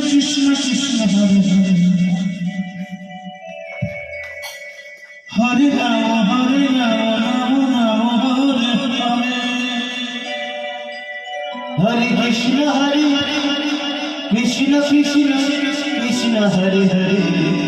শিষ্ণ শিষ্ণ Hare Hare. Hare Ram Hare Ram Ram Hare Hare. Hare Krishna, Hare Hare. Krishna Krishna Krishna, Hare Hare.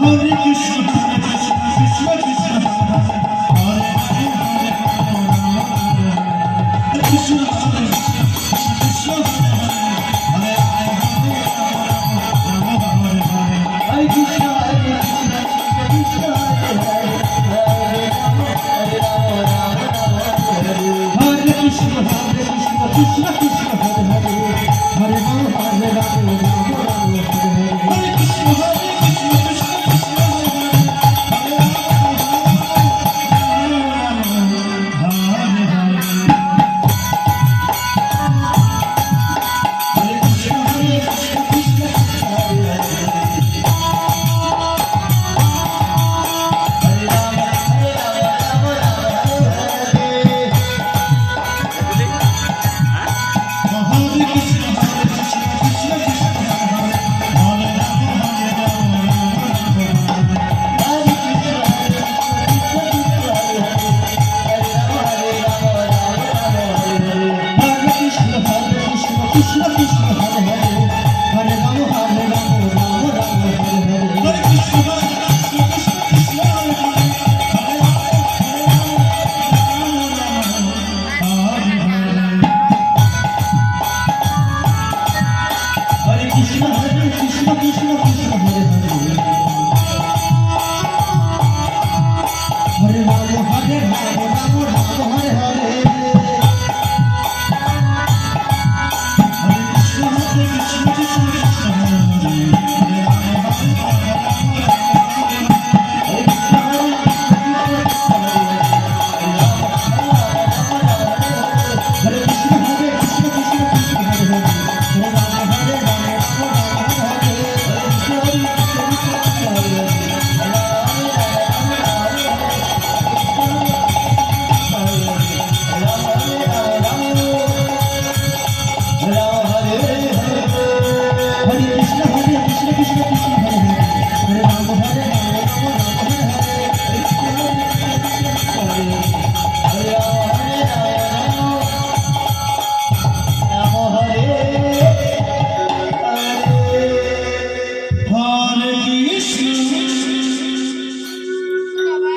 Hare Krishna